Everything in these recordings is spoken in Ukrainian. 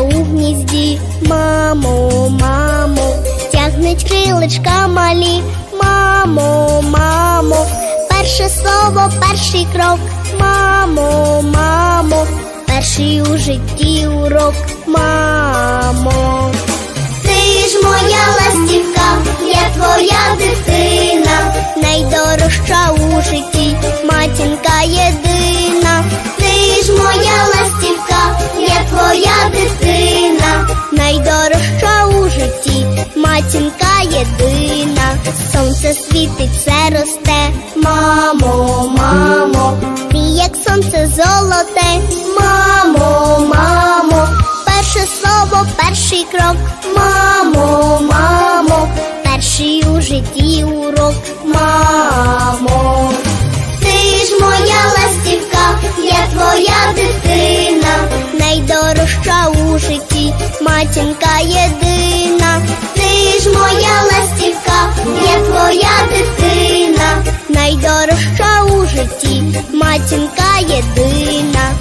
у гнізді. Мамо, мамо, тягнуть крилечка малі. Мамо, мамо, перше слово, перший крок. Мамо, мамо, перший у житті урок. Мамо. Ти ж моя ластівка, я твоя дитина, найдорожча у житті, все росте. Мамо, мамо, ти як сонце золоте. Мамо, мамо, перше слово, перший крок. Мамо, мамо, перший у житті урок. Мамо, ти ж моя ластівка, я твоя дитина, найдорожча у житті, матінка єдина. Ти ж моя ластівка, я твоя дитина, матінка єдина.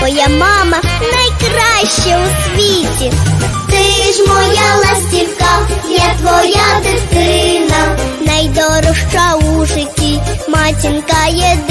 Моя мама найкраща у світі. Ти ж моя ластівка, я твоя дитина, найдорожча у житті, матінка єдина.